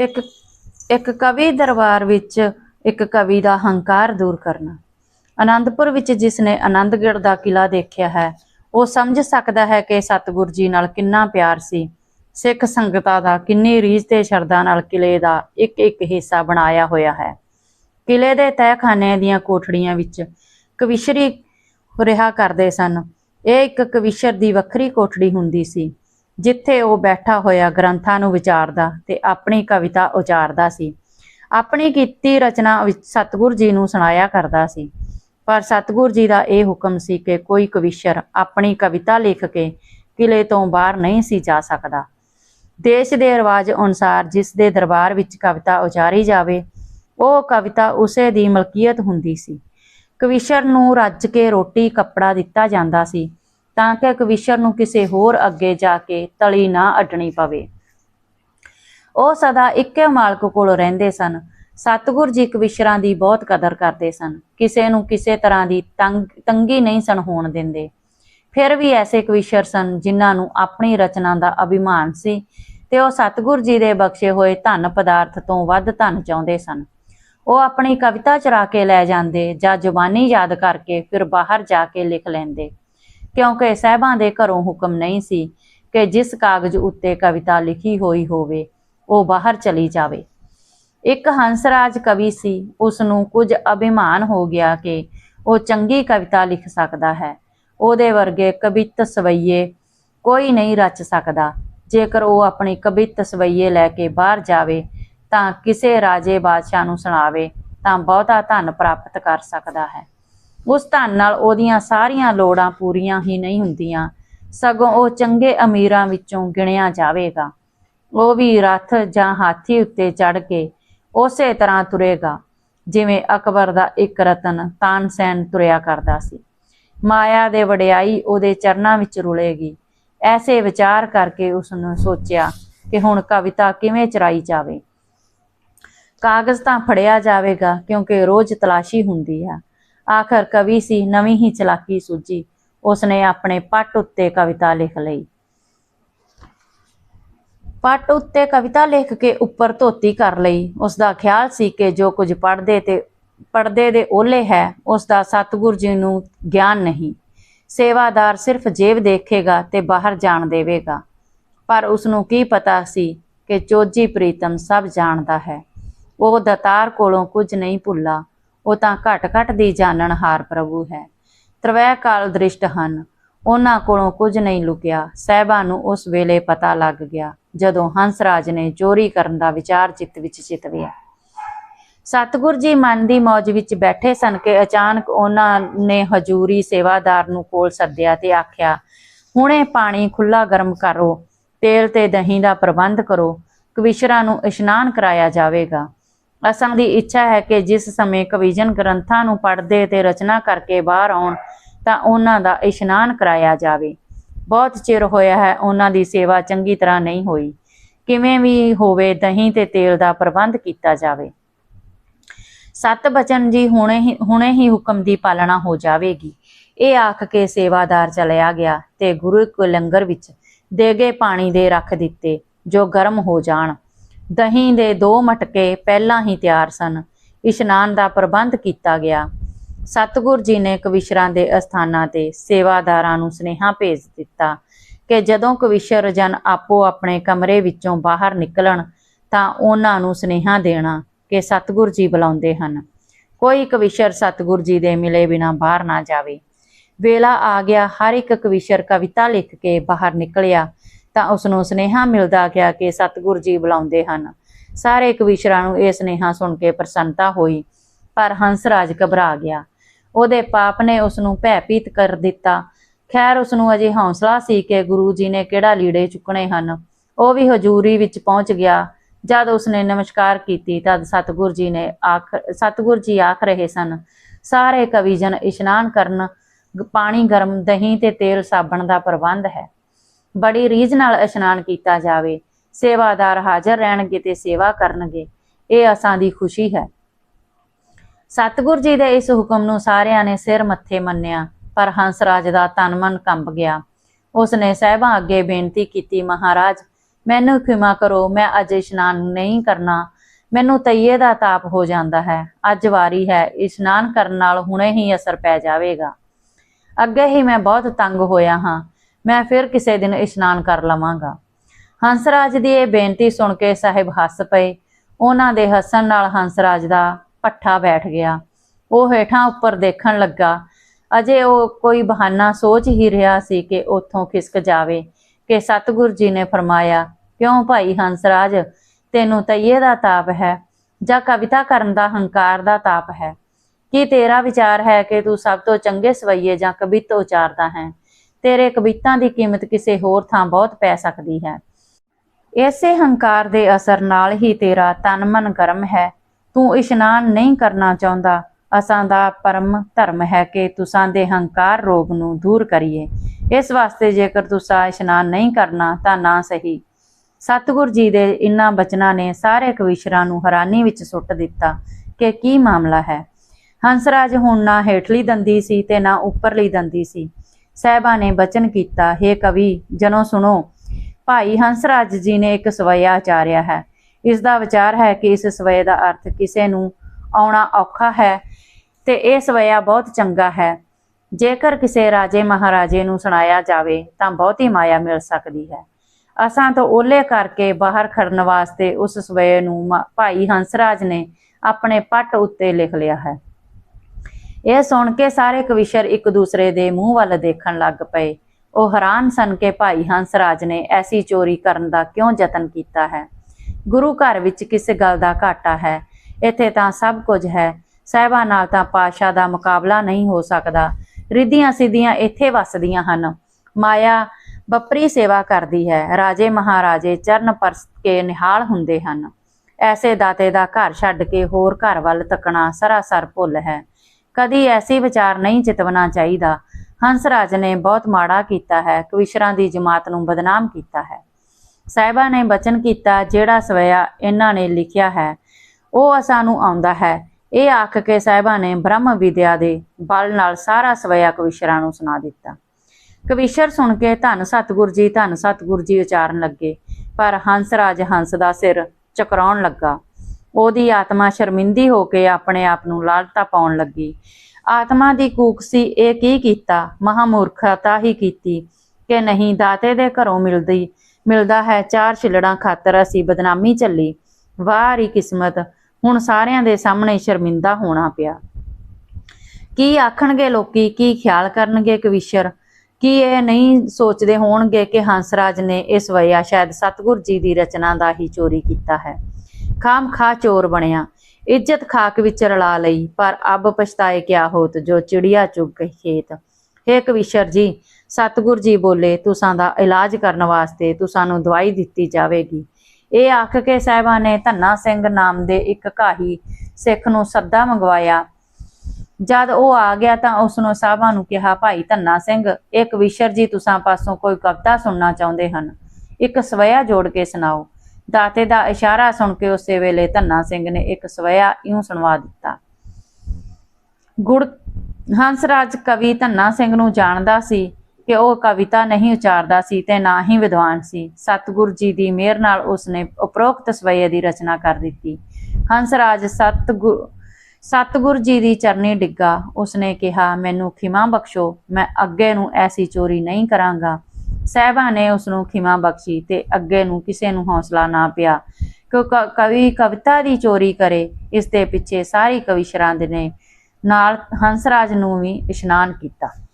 ਇੱਕ ਇੱਕ ਕਵੀ ਦਰਬਾਰ ਵਿੱਚ ਇੱਕ ਕਵੀ ਦਾ ਹੰਕਾਰ ਦੂਰ ਕਰਨਾ। ਆਨੰਦਪੁਰ ਵਿੱਚ ਜਿਸ ਨੇ ਆਨੰਦਗੜ੍ਹ ਦਾ ਕਿਲਾ ਦੇਖਿਆ ਹੈ, ਉਹ ਸਮਝ ਸਕਦਾ ਹੈ ਕਿ ਸਤਿਗੁਰ ਜੀ ਨਾਲ ਕਿੰਨਾ ਪਿਆਰ ਸੀ। ਸਿੱਖ ਸੰਗਤਾਂ ਦਾ ਕਿੰਨੀ ਰੀਝ ਤੇ ਸ਼ਰਧਾ ਨਾਲ ਕਿਲੇ ਦਾ ਇੱਕ ਇੱਕ ਹਿੱਸਾ ਬਣਾਇਆ ਹੋਇਆ ਹੈ। ਕਿਲੇ ਦੇ ਤਹਿਖਾਨੇ ਦੀਆਂ ਕੋਠੜੀਆਂ ਵਿੱਚ ਕਵਿਸ਼ਰੀ ਰਿਹਾ ਕਰਦੇ ਸਨ। ਇਹ ਇੱਕ ਕਵਿਸ਼ਰ ਦੀ ਵੱਖਰੀ ਕੋਠੜੀ ਹੁੰਦੀ ਸੀ। ਜਿੱਥੇ ਉਹ ਬੈਠਾ ਹੋਇਆ ਗ੍ਰੰਥਾਂ ਨੂੰ ਵਿਚਾਰਦਾ ਤੇ ਆਪਣੀ ਕਵਿਤਾ ਉਚਾਰਦਾ ਸੀ। ਆਪਣੀ ਕੀਤੀ ਰਚਨਾ ਵਿੱਚ ਸਤਿਗੁਰ ਜੀ ਨੂੰ ਸੁਣਾਇਆ ਕਰਦਾ ਸੀ। ਪਰ ਸਤਿਗੁਰ ਜੀ ਦਾ ਇਹ ਹੁਕਮ ਸੀ ਕਿ ਕੋਈ ਕਵਿਸ਼ਰ ਆਪਣੀ ਕਵਿਤਾ ਲਿਖ ਕੇ ਕਿਲੇ ਤੋਂ ਬਾਹਰ ਨਹੀਂ ਸੀ ਜਾ ਸਕਦਾ। ਦੇਸ਼ ਦੇ ਰਿਵਾਜ ਅਨੁਸਾਰ ਜਿਸ ਦੇ ਦਰਬਾਰ ਵਿੱਚ ਕਵਿਤਾ ਉਚਾਰੀ ਜਾਵੇ, ਉਹ ਕਵਿਤਾ ਉਸੇ ਦੀ ਮਲਕੀਅਤ ਹੁੰਦੀ ਸੀ। ਕਵਿਸ਼ਰ ਨੂੰ ਰੱਜ ਕੇ ਰੋਟੀ ਕੱਪੜਾ ਦਿੱਤਾ ਜਾਂਦਾ ਸੀ। ਤਾਂ ਕਿ ਕਵਿਸ਼ਰ ਨੂੰ ਕਿਸੇ ਹੋਰ ਅੱਗੇ ਜਾ ਕੇ ਤਲੀ ਨਾ ਅੱਡਣੀ ਪਵੇ। ਉਹ ਸਦਾ ਇੱਕੇ ਮਾਲਕ ਕੋਲ ਰਹਿੰਦੇ ਸਨ। ਸਤਿਗੁਰ ਜੀ ਕਵਿਸ਼ਰਾਂ ਦੀ ਬਹੁਤ ਕਦਰ ਕਰਦੇ ਸਨ। ਕਿਸੇ ਨੂੰ ਕਿਸੇ ਤਰ੍ਹਾਂ ਦੀ ਤੰਗ, ਤੰਗੀ ਨਹੀਂ ਸਨ ਹੋਣ ਦਿੰਦੇ। ਫਿਰ ਵੀ ਐਸੇ ਕਵਿਸ਼ਰ ਸਨ ਜਿਨ੍ਹਾਂ ਨੂੰ ਆਪਣੀ ਰਚਨਾ ਦਾ ਅਭਿਮਾਨ ਸੀ ਤੇ ਉਹ ਸਤਿਗੁਰ ਜੀ ਦੇ ਬਖਸ਼ੇ ਹੋਏ ਧਨ ਪਦਾਰਥ ਤੋਂ ਵੱਧ ਧਨ ਚਾਹੁੰਦੇ ਸਨ। ਉਹ ਆਪਣੀ ਕਵਿਤਾ ਚਰਾ ਕੇ ਲੈ ਜਾਂਦੇ ਜਾਂ ਜ਼ੁਬਾਨੀ ਯਾਦ ਕਰਕੇ ਫਿਰ ਬਾਹਰ ਜਾ ਕੇ ਲਿਖ ਲੈਂਦੇ। ਕਿਉਂਕਿ ਸਹਿਬਾਂ ਦੇ ਘਰੋਂ ਹੁਕਮ ਨਹੀਂ ਸੀ ਕਿ ਜਿਸ ਕਾਗਜ਼ ਉੱਤੇ ਕਵਿਤਾ ਲਿਖੀ ਹੋਈ ਹੋਵੇ, ਉਹ ਬਾਹਰ ਚਲੀ ਜਾਵੇ। ਇੱਕ ਹੰਸਰਾਜ ਕਵੀ ਸੀ ਉਸ ਨੂੰ ਕੁਝ ਅਭਿਮਾਨ ਹੋ ਗਿਆ ਕਿ ਉਹ ਚੰਗੀ ਕਵਿਤਾ ਲਿਖ ਸਕਦਾ ਹੈ। ਉਹਦੇ ਵਰਗੇ ਕਵਿਤ ਸਵਈਏ ਕੋਈ ਨਹੀਂ ਰਚ ਸਕਦਾ। ਜੇਕਰ ਉਹ ਆਪਣੀ ਕਵਿਤ ਸਵਈਏ ਲੈ ਕੇ ਬਾਹਰ ਜਾਵੇ, ਤਾਂ ਕਿਸੇ ਰਾਜੇ ਬਾਦਸ਼ਾਹ ਨੂੰ ਸੁਣਾਵੇ, ਤਾਂ ਬਹੁਤਾ ਧਨ ਪ੍ਰਾਪਤ ਕਰ ਸਕਦਾ ਹੈ। ਉਸ ਧਨ ਨਾਲ ਉਹਦੀਆਂ ਸਾਰੀਆਂ ਲੋੜਾਂ ਪੂਰੀਆਂ ਹੀ ਨਹੀਂ ਹੁੰਦੀਆਂ। ਸਗੋਂ ਉਹ ਚੰਗੇ ਅਮੀਰਾਂ ਵਿੱਚੋਂ ਗਿਣਿਆ ਜਾਵੇਗਾ। ਉਹ ਵੀ ਰੱਥ ਜਾਂ ਹਾਥੀ ਉੱਤੇ ਚੜ ਕੇ ਉਸੇ ਤਰ੍ਹਾਂ ਤੁਰੇਗਾ, ਜਿਵੇਂ ਅਕਬਰ ਦਾ ਇੱਕ ਰਤਨ ਤਾਨਸੈਨ ਤੁਰਿਆ ਕਰਦਾ ਸੀ। ਮਾਇਆ ਦੇ ਵਡਿਆਈ ਉਹਦੇ ਚਰਨਾਂ ਵਿੱਚ ਰੁਲੇਗੀ। ਐਸੇ ਵਿਚਾਰ ਕਰਕੇ ਉਸ ਨੂੰ ਸੋਚਿਆ ਕਿ ਹੁਣ ਕਵਿਤਾ ਕਿਵੇਂ ਚਰਾਈ ਜਾਵੇ। ਕਾਗਜ਼ ਤਾਂ ਫੜਿਆ ਜਾਵੇਗਾ, ਕਿਉਂਕਿ ਰੋਜ਼ ਤਲਾਸ਼ੀ ਹੁੰਦੀ ਹੈ। ਆਖਰ ਕਵੀ ਸੀ, ਨਵੀਂ ਹੀ ਚਲਾਕੀ ਸੂਝੀ। ਉਸਨੇ ਆਪਣੇ ਪੱਟ ਉੱਤੇ ਕਵਿਤਾ ਲਿਖ ਲਈ। ਪੱਟ ਉੱਤੇ ਕਵਿਤਾ ਲਿਖ ਕੇ ਉੱਪਰ ਧੋਤੀ ਕਰ ਲਈ। ਉਸ ਦਾ ਖਿਆਲ ਸੀ ਕਿ ਜੋ ਕੁਝ ਪੜਦੇ ਤੇ ਪੜਦੇ ਦੇ ਓਲੇ ਹੈ ਉਸ ਦਾ ਸਤਿਗੁਰ ਜੀ ਨੂੰ ਗਿਆਨ ਨਹੀਂ। ਸੇਵਾਦਾਰ ਸਿਰਫ ਜੇਬ ਦੇਖੇਗਾ ਤੇ ਬਾਹਰ ਜਾਣ ਦੇਵੇਗਾ। ਪਰ ਉਸ ਨੂੰ ਕੀ ਪਤਾ ਸੀ ਕਿ ਚੋਜੀ ਪ੍ਰੀਤਮ ਸਭ ਜਾਣਦਾ ਹੈ। ਉਹ ਦਤਾਰ ਕੋਲੋਂ ਕੁਝ ਨਹੀਂ ਭੁੱਲਾ। ਉਹ ਤਾਂ ਘਟ ਘਟ ਦੀ ਜਾਣਨਹਾਰ ਪ੍ਰਭੂ ਹੈ। ਤਰਵੈ ਕਾਲ ਦ੍ਰਿਸ਼ਟ ਹਨ। ਉਹਨਾਂ ਕੋਲੋਂ ਕੁਝ ਨਹੀਂ ਲੁਕਿਆ। ਸਹਿਬਾ ਨੂੰ ਉਸ ਵੇਲੇ ਪਤਾ ਲੱਗ ਗਿਆ, ਜਦੋਂ ਹੰਸ ਰਾਜ ਨੇ ਚੋਰੀ ਕਰਨ ਦਾ ਵਿਚਾਰ ਚਿੱਤ ਵਿੱਚ ਚਿਤਵਿਆ ਸਤਿਗੁਰ ਜੀ ਮਨ ਦੀ ਮੌਜ ਵਿੱਚ ਬੈਠੇ ਸਨ ਕਿ ਅਚਾਨਕ ਉਹਨਾਂ ਨੇ ਹਜੂਰੀ ਸੇਵਾਦਾਰ ਨੂੰ ਕੋਲ ਸੱਦਿਆ ਤੇ ਆਖਿਆ, ਹੁਣੇ ਪਾਣੀ ਖੁੱਲਾ ਗਰਮ ਕਰੋ, ਤੇਲ ਤੇ ਦਹੀਂ ਦਾ ਪ੍ਰਬੰਧ ਕਰੋ, ਕਵਿਸ਼ਰਾਂ ਨੂੰ ਇਸ਼ਨਾਨ ਕਰਾਇਆ ਜਾਵੇਗਾ। ਅਸਾਂ ਦੀ ਇੱਛਾ ਹੈ ਕਿ ਜਿਸ ਸਮੇਂ ਕਵੀਜ਼ਨ ਗ੍ਰੰਥਾਂ ਨੂੰ ਪੜ੍ਹਦੇ ਤੇ ਰਚਨਾ ਕਰਕੇ ਬਾਹਰ ਆਉਣ, ਤਾਂ ਉਹਨਾਂ ਦਾ ਇਸ਼ਨਾਨ ਕਰਾਇਆ ਜਾਵੇ। ਬਹੁਤ ਚਿਰ ਹੋਇਆ ਹੈ ਉਹਨਾਂ ਦੀ ਸੇਵਾ ਚੰਗੀ ਤਰ੍ਹਾਂ ਨਹੀਂ ਹੋਈ। ਕਿਵੇਂ ਵੀ ਹੋਵੇ, ਦਹੀਂ ਤੇ ਤੇਲ ਦਾ ਪ੍ਰਬੰਧ ਕੀਤਾ ਜਾਵੇ। ਸਤ ਬਚਨ ਜੀ ਹੁਣੇ ਹੀ ਹੁਣੇ ਹੀ ਹੁਕਮ ਦੀ ਪਾਲਣਾ ਹੋ ਜਾਵੇਗੀ। ਇਹ ਆਖ ਕੇ ਸੇਵਾਦਾਰ ਚਲਿਆ ਗਿਆ ਤੇ ਗੁਰੂ ਕੋ ਲੰਗਰ ਵਿੱਚ ਦੇਗੇ ਪਾਣੀ ਦੇ ਰੱਖ ਦਿੱਤੇ, ਜੋ ਗਰਮ ਹੋ ਜਾਣ। ਦਹੀਂ ਦੇ ਦੋ ਮਟਕੇ ਪਹਿਲਾਂ ਹੀ ਤਿਆਰ ਸਨ। ਇਸ਼ਨਾਨ ਦਾ ਪ੍ਰਬੰਧ ਕੀਤਾ ਗਿਆ। ਸਤਿਗੁਰ ਜੀ ਨੇ ਕਵਿਸ਼ਰਾਂ ਦੇ ਅਸਥਾਨਾਂ ਤੇ ਸੇਵਾਦਾਰਾਂ ਨੂੰ ਸੁਨੇਹਾ ਭੇਜ ਦਿੱਤਾ ਕਿ ਜਦੋਂ ਕਵਿਸ਼ਰ ਜਨ ਆਪੋ ਆਪਣੇ ਕਮਰੇ ਵਿੱਚੋਂ ਬਾਹਰ ਨਿਕਲਣ ਤਾਂ ਉਹਨਾਂ ਨੂੰ ਸੁਨੇਹਾ ਦੇਣਾ ਕਿ ਸਤਿਗੁਰ ਜੀ ਬੁਲਾਉਂਦੇ ਹਨ। ਕੋਈ ਕਵਿਸ਼ਰ ਸਤਿਗੁਰ ਜੀ ਦੇ ਮਿਲੇ ਬਿਨਾ ਬਾਹਰ ਨਾ ਜਾਵੇ। ਵੇਲਾ ਆ ਗਿਆ। ਹਰ ਇੱਕ ਕਵਿਸ਼ਰ ਕਵਿਤਾ ਲਿਖ ਕੇ ਬਾਹਰ ਨਿਕਲਿਆ। ਤਾਂ ਉਸ ਨੂੰ ਸੁਨੇਹਾ ਮਿਲਦਾ ਗਿਆ ਕਿ ਸਤਿਗੁਰ ਜੀ ਬੁਲਾਉਂਦੇ ਹਨ। ਸਾਰੇ ਕਵੀਸ਼ਰਾਂ ਨੂੰ ਇਹ ਸੁਨੇਹਾ ਸੁਣ ਕੇ ਪ੍ਰਸੰਨਤਾ ਹੋਈ, ਪਰ ਹੰਸਰਾਜ ਘਬਰਾ ਗਿਆ। ਉਹਦੇ ਪਾਪ ਨੇ ਉਸ ਨੂੰ ਭੈਭੀਤ ਕਰ ਦਿੱਤਾ। ਖੈਰ ਉਸ ਨੂੰ ਅਜੇ ਹੌਸਲਾ ਸੀ ਕਿ ਗੁਰੂ ਜੀ ਨੇ ਕਿਹੜਾ ਲੀੜੇ ਚੁੱਕਣੇ ਹਨ। ਉਹ ਵੀ ਹਜੂਰੀ ਵਿੱਚ ਪਹੁੰਚ ਗਿਆ। ਜਦ ਉਸਨੇ ਨਮਸਕਾਰ ਕੀਤੀ, ਤਦ ਸਤਿਗੁਰ ਜੀ ਨੇ ਆਖ, ਸਤਿਗੁਰ ਜੀ ਆਖ ਰਹੇ ਸਨ, ਸਾਰੇ ਕਵੀਜਨ ਇਸ਼ਨਾਨ ਕਰਨ, ਪਾਣੀ ਗਰਮ ਦਹੀਂ ਤੇ ਤੇਲ ਸਾਬਣ ਦਾ ਪ੍ਰਬੰਧ ਹੈ। ਬੜੀ ਰੀਝ ਨਾਲ ਇਸ਼ਨਾਨ ਕੀਤਾ ਜਾਵੇ, ਸੇਵਾਦਾਰ ਹਾਜ਼ਰ ਰਹਿਣਗੇ ਤੇ ਸੇਵਾ ਕਰਨਗੇ, ਇਹ ਅਸਾਂ ਦੀ ਖੁਸ਼ੀ ਹੈ। ਸਤਿਗੁਰ ਜੀ ਦੇ ਇਸ ਹੁਕਮ ਨੂੰ ਸਾਰਿਆਂ ਨੇ ਸਿਰ ਮੱਥੇ ਮੰਨਿਆ, ਪਰ ਹੰਸ ਰਾਜ ਦਾ ਤਨ ਮਨ ਕੰਬ ਗਿਆ। ਉਸ ਨੇ ਸਹਿਬਾਂ ਅੱਗੇ ਬੇਨਤੀ ਕੀਤੀ, ਮਹਾਰਾਜ, ਮੈਨੂੰ ਖਿਮਾ ਕਰੋ, ਮੈਂ ਅੱਜ ਇਸ਼ਨਾਨ ਨਹੀਂ ਕਰਨਾ। ਮੈਨੂੰ ਤਈਏ ਦਾ ਤਾਪ ਹੋ ਜਾਂਦਾ ਹੈ। ਅੱਜ ਵਾਰੀ ਹੈ, ਇਸ਼ਨਾਨ ਕਰਨ ਨਾਲ ਹੁਣੇ ਹੀ ਅਸਰ ਪੈ ਜਾਵੇਗਾ। ਅੱਗੇ ਹੀ ਮੈਂ ਬਹੁਤ ਤੰਗ ਹੋਇਆ ਹਾਂ। ਮੈਂ ਫਿਰ ਕਿਸੇ ਦਿਨ ਇਸ਼ਨਾਨ ਕਰ ਲਵਾਂਗਾ। ਹੰਸਰਾਜ ਦੀ ਇਹ ਬੇਨਤੀ ਸੁਣ ਕੇ ਸਾਹਿਬ ਹੱਸ ਪਏ। ਉਹਨਾਂ ਦੇ ਹੱਸਣ ਨਾਲ ਹੰਸਰਾਜ ਦਾ ਪੱਠਾ ਬੈਠ ਗਿਆ। ਉਹ ਹੇਠਾਂ ਉੱਪਰ ਦੇਖਣ ਲੱਗਾ। ਅਜੇ ਉਹ ਕੋਈ ਬਹਾਨਾ ਸੋਚ ਹੀ ਰਿਹਾ ਸੀ ਕਿ ਉੱਥੋਂ ਖਿਸਕ ਜਾਵੇ ਕਿ ਸਤਿਗੁਰ ਜੀ ਨੇ ਫਰਮਾਇਆ, ਕਿਉਂ ਭਾਈ ਹੰਸਰਾਜ, ਤੈਨੂੰ ਤਈਏ ਦਾ ਤਾਪ ਹੈ ਜਾਂ ਕਵਿਤਾ ਕਰਨ ਦਾ ਹੰਕਾਰ ਦਾ ਤਾਪ ਹੈ? ਕੀ ਤੇਰਾ ਵਿਚਾਰ ਹੈ ਕਿ ਤੂੰ ਸਭ ਤੋਂ ਚੰਗੇ ਸਵਈਏ ਜਾਂ ਕਵਿਤ ਉਚਾਰਦਾ ਹੈ? ਤੇਰੇ ਕਵਿਤਾ ਦੀ ਕੀਮਤ ਕਿਸੇ ਹੋਰ ਥਾਂ ਬਹੁਤ ਪੈ ਸਕਦੀ ਹੈ। ਇਸੇ ਹੰਕਾਰ ਦੇ ਅਸਰ ਨਾਲ ਹੀ ਤੇਰਾ ਤਨ ਮਨ ਗਰਮ ਹੈ। ਤੂੰ ਇਸ਼ਨਾਨ ਨਹੀਂ ਕਰਨਾ ਚਾਹੁੰਦਾ। ਅਸਾਂ ਦਾ ਪਰਮ ਧਰਮ ਹੈ ਕਿ ਤੁਸਾਂ ਦੇ ਹੰਕਾਰ ਰੋਗ ਨੂੰ ਦੂਰ ਕਰੀਏ। ਇਸ ਵਾਸਤੇ ਜੇਕਰ ਤੁਸਾਂ ਇਸ਼ਨਾਨ ਨਹੀਂ ਕਰਨਾ ਤਾਂ ਨਾ ਸਹੀ। ਸਤਿਗੁਰ ਜੀ ਦੇ ਇਨ੍ਹਾਂ ਬਚਨਾਂ ਨੇ ਸਾਰੇ ਕਵੀਸ਼ਰਾਂ ਨੂੰ ਹੈਰਾਨੀ ਵਿੱਚ ਸੁੱਟ ਦਿੱਤਾ ਕਿ ਕੀ ਮਾਮਲਾ ਹੈ। ਹੰਸਰਾਜ ਹੁਣ ਨਾ ਹੇਠਲੀ ਦੰਦੀ ਸੀ ਤੇ ਨਾ ਉੱਪਰਲੀ ਦੰਦੀ ਸੀ। ਸਹਿਬਾ ਨੇ ਬਚਨ ਕੀਤਾ हे ਕਵੀ, ਜਨੋ ਸੁਣੋ। ਭਾਈ ਹੰਸਰਾਜ ਜੀ ਨੇ ਇੱਕ ਸਵਇਆ ਆਚਾਰਿਆ ਹੈ। ਇਸ ਦਾ ਵਿਚਾਰ ਹੈ ਕਿ ਇਸ ਸਵੈ ਦਾ ਅਰਥ ਕਿਸੇ ਨੂੰ ਆਉਣਾ ਔਖਾ ਹੈ ਤੇ ਇਹ ਸਵਈਆ ਬਹੁਤ ਚੰਗਾ ਹੈ। ਜੇਕਰ ਕਿਸੇ ਰਾਜੇ ਮਹਾਰਾਜੇ ਨੂੰ ਸੁਣਾਇਆ ਜਾਵੇ, ਤਾਂ ਬਹੁਤੀ ਮਾਇਆ ਮਿਲ ਸਕਦੀ ਹੈ। ਅਸਾਂ ਤੋਂ ਓਲੇ ਕਰਕੇ ਬਾਹਰ ਖੜਨ ਵਾਸਤੇ ਉਸ ਸਵਏ ਨੂੰ ਮ- ਭਾਈ ਹੰਸਰਾਜ ਨੇ ਆਪਣੇ ਪੱਟ ਉੱਤੇ ਲਿਖ ਲਿਆ ਹੈ। ਇਹ ਸੁਣ ਕੇ ਸਾਰੇ ਕਵਿਸ਼ਰ ਇੱਕ ਦੂਸਰੇ ਦੇ ਮੂੰਹ ਵੱਲ ਦੇਖਣ ਲੱਗ ਪਏ। ਉਹ ਹੈਰਾਨ ਸਨ ਕਿ ਭਾਈ ਹੰਸ ਰਾਜ ਨੇ ਐਸੀ ਚੋਰੀ ਕਰਨ ਦਾ ਕਿਉਂ ਯਤਨ ਕੀਤਾ ਹੈ। ਗੁਰੂ ਘਰ ਵਿੱਚ ਕਿਸ ਗੱਲ ਦਾ ਘਾਟਾ ਹੈ? ਇੱਥੇ ਤਾਂ ਸਭ ਕੁਝ ਹੈ। ਸਾਹਿਬਾਂ ਨਾਲ ਤਾਂ ਪਾਸ਼ਾ ਦਾ ਮੁਕਾਬਲਾ ਨਹੀਂ ਹੋ ਸਕਦਾ। ਰਿੱਧੀਆਂ ਸਿੱਧੀਆਂ ਇੱਥੇ ਵਸਦੀਆਂ ਹਨ। ਮਾਇਆ ਬੱਪਰੀ ਸੇਵਾ ਕਰਦੀ ਹੈ। ਰਾਜੇ ਮਹਾਰਾਜੇ ਚਰਨ ਪਰਸ ਕੇ ਨਿਹਾਲ ਹੁੰਦੇ ਹਨ। ਐਸੇ ਦਾਤੇ ਦਾ ਘਰ ਛੱਡ ਕੇ ਹੋਰ ਘਰ ਵੱਲ ਤੱਕਣਾ ਸਰਾਸਰ ਭੁੱਲ ਹੈ। ਕਦੀ ਐਸੀ ਵਿਚਾਰ ਨਹੀਂ ਚਿਤਵਣਾ ਚਾਹੀਦਾ। ਹੰਸ ਰਾਜ ਨੇ ਬਹੁਤ ਮਾੜਾ ਕੀਤਾ ਹੈ, ਕਵਿਸ਼ਰਾਂ ਦੀ ਜਮਾਤ ਨੂੰ ਬਦਨਾਮ ਕੀਤਾ ਹੈ। ਸਾਹਿਬਾ ਨੇ ਬਚਨ ਕੀਤਾ, ਜਿਹੜਾ ਸਵਇਆ ਇਹਨਾਂ ਨੇ ਲਿਖਿਆ ਹੈ, ਉਹ ਸਾਨੂੰ ਆਉਂਦਾ ਹੈ। ਇਹ ਆਖ ਕੇ ਸਾਹਿਬਾ ਨੇ ਬ੍ਰਹਮ ਵਿਦਿਆ ਦੇ ਬਲ ਨਾਲ ਸਾਰਾ ਸਵਇਆ ਕਵਿਸ਼ਰਾਂ ਨੂੰ ਸੁਣਾ ਦਿੱਤਾ। ਕਵਿਸ਼ਰ ਸੁਣ ਕੇ ਧੰਨ ਸਤਿਗੁਰ ਜੀ, ਧੰਨ ਸਤਿਗੁਰ ਜੀ ਉਚਾਰਨ ਲੱਗੇ, ਪਰ ਹੰਸ ਰਾਜ ਹੰਸ ਦਾ ਸਿਰ ਚਕਰਾਉਣ ਲੱਗਾ। ਉਹਦੀ ਆਤਮਾ ਸ਼ਰਮਿੰਦੀ ਹੋ ਕੇ ਆਪਣੇ ਆਪ ਨੂੰ ਲਾਲਤਾ ਪਾਉਣ ਲੱਗੀ। ਆਤਮਾ ਦੀ ਕੂਕ ਸੀ ਇਹ ਕੀ ਕੀਤਾ? ਮਹਾਮੂਰਖਤਾ ਹੀ ਕੀਤੀ ਕਿ ਨਹੀਂ ਦਾਤੇ ਦੇ ਘਰੋਂ ਮਿਲਦੀ। ਮਿਲਦਾ ਹੈ ਚਾਰ ਛਿਲੜਾਂ ਖਾਤਰ ਅਸੀਂ ਬਦਨਾਮੀ ਚੱਲੀ ਵਾਰੀ ਕਿਸਮਤ, ਹੁਣ ਸਾਰਿਆਂ ਦੇ ਸਾਹਮਣੇ ਸ਼ਰਮਿੰਦਾ ਹੋਣਾ ਪਿਆ। ਕੀ ਆਖਣਗੇ ਲੋਕੀ? ਕੀ ਖਿਆਲ ਕਰਨਗੇ ਕਵੀਸ਼ਰ? ਕੀ ਇਹ ਨਹੀਂ ਸੋਚਦੇ ਹੋਣਗੇ ਕਿ ਹੰਸਰਾਜ ਨੇ ਇਸ ਵਈਆ ਸ਼ਾਇਦ ਸਤਿਗੁਰ ਜੀ ਦੀ ਰਚਨਾ ਦਾ ਹੀ ਚੋਰੀ ਕੀਤਾ ਹੈ? ਖਾਮ ਖਾ ਚੋਰ ਬਣਿਆ। ਇੱਜ਼ਤ ਖਾਕ ਵਿੱਚ ਰਲਾ ਲਈ, ਪਰ ਅਬ ਪਛਤਾਏ ਕਿਆ ਹੋਤ, ਜੋ ਚਿੜੀਆ ਚੁਗ ਗਈ ਖੇਤ। ਹੇ ਕਵੀਸ਼ਰ ਜੀ, ਸਤਿਗੁਰ ਜੀ ਬੋਲੇ, ਤੁਸਾਂ ਦਾ ਇਲਾਜ ਕਰਨ ਵਾਸਤੇ ਤੁਸਾਂ ਨੂੰ ਦਵਾਈ ਦਿੱਤੀ ਜਾਵੇਗੀ। ਇਹ ਆਖ ਕੇ ਸਾਹਿਬਾਂ ਨੇ ਧੰਨਾ ਸਿੰਘ ਨਾਮ ਦੇ ਇੱਕ ਕਾਹੀ ਸਿੱਖ ਨੂੰ ਸੱਦਾ ਮੰਗਵਾਇਆ। ਜਦ ਉਹ ਆ ਗਿਆ ਤਾਂ ਉਸ ਨੂੰ ਸਾਹਿਬਾਂ ਨੂੰ ਕਿਹਾ, ਭਾਈ ਧੰਨਾ ਸਿੰਘ ਇੱਕ ਵਿਸ਼ਰ ਜੀ ਤੁਸਾਂ ਪਾਸੋਂ ਕੋਈ ਕਵਿਤਾ ਸੁਣਨਾ ਚਾਹੁੰਦੇ ਹਨ? ਇੱਕ ਸਵਇਆ ਜੋੜ ਕੇ ਸੁਣਾਓ। ਦਾਤੇ ਦਾ ਇਸ਼ਾਰਾ ਸੁਣ ਕੇ ਉਸੇ ਵੇਲੇ ਧੰਨਾ ਸਿੰਘ ਨੇ ਇੱਕ ਸਵਇਆ ਇਉਂ ਸੁਣਵਾ ਦਿੱਤਾ। ਗੁੜ ਹੰਸਰਾਜ ਕਵੀ ਧੰਨਾ ਸਿੰਘ ਨੂੰ ਜਾਣਦਾ ਸੀ ਕਿ ਉਹ ਕਵਿਤਾ ਨਹੀਂ ਉਚਾਰਦਾ ਸੀ ਤੇ ਨਾ ਹੀ ਵਿਦਵਾਨ ਸੀ। ਸਤਿਗੁਰ ਜੀ ਦੀ ਮਿਹਰ ਨਾਲ ਉਸਨੇ ਉਪਰੋਕਤ ਸਵਈਏ ਦੀ ਰਚਨਾ ਕਰ ਦਿੱਤੀ। ਹੰਸਰਾਜ ਸਤਿਗੁਰ ਸਤਿਗੁਰ ਜੀ ਦੀ ਚਰਨੀ ਡਿੱਗਾ। ਉਸਨੇ ਕਿਹਾ, ਮੈਨੂੰ ਖਿਮਾ ਬਖਸ਼ੋ, ਮੈਂ ਅੱਗੇ ਨੂੰ ਐਸੀ ਚੋਰੀ ਨਹੀਂ ਕਰਾਂਗਾ। ਸਹਿਬਾ ਨੇ ਉਸ ਨੂੰ ਖਿਮਾ ਬਖਸ਼ੀ ਤੇ ਅੱਗੇ ਨੂੰ ਕਿਸੇ ਨੂੰ ਹੌਸਲਾ ਨਾ ਪਿਆ। ਕਿ, ਕਵੀ ਕਵਿਤਾ ਦੀ ਚੋਰੀ ਕਰੇ, ਇਸ ਦੇ ਪਿੱਛੇ ਸਾਰੀ ਕਵਿਸ਼ਰਾਂ ਦੇ ਨੇ ਨਾਲ ਹੰਸਰਾਜ ਨੂੰ ਵੀ ਇਸ਼ਨਾਨ ਕੀਤਾ।